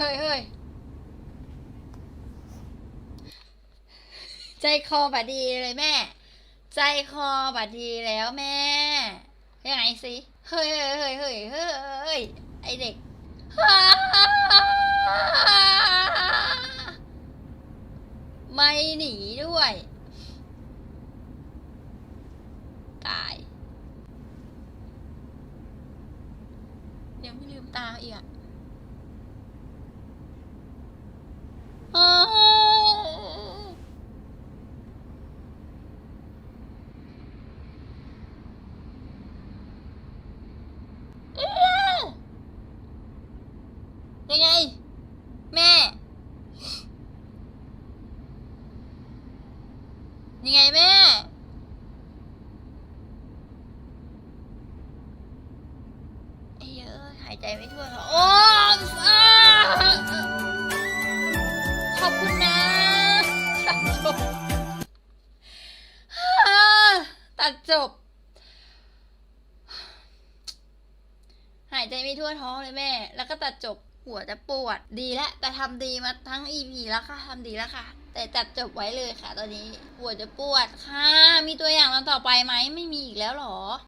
เฮ้ยเฮ้ยใจคอบาดีเลยแม่ ใจคอบาดีแล้วแม่ยังไงสิเฮ้ยเฮ้ยเฮ้ยเฮ้ยเฮ้ยไอเด็กไม่หนีด้วย ตายยังไม่ลืมตาอีกอะอ้าวอื้อยังไง แม่ ยังไงแม่ ไอ้เหี้ยอะหายใจไม่ทั่วท้องโอ้ขอบคุณนะตัดจบตัดจบ หายใจไม่ทั่วท้องเลยแม่ แล้วก็ตัดจบหัวจะปวด ดีแล้วแต่ทำดีมาทั้ง EP แล้วค่ะทำดีแล้วค่ะ แต่จัดจบไว้เลยค่ะตอนนี้ปวดจะปวดค่ะ มีตัวอย่างตอนต่อไปไหมไม่มีอีกแล้วหรอ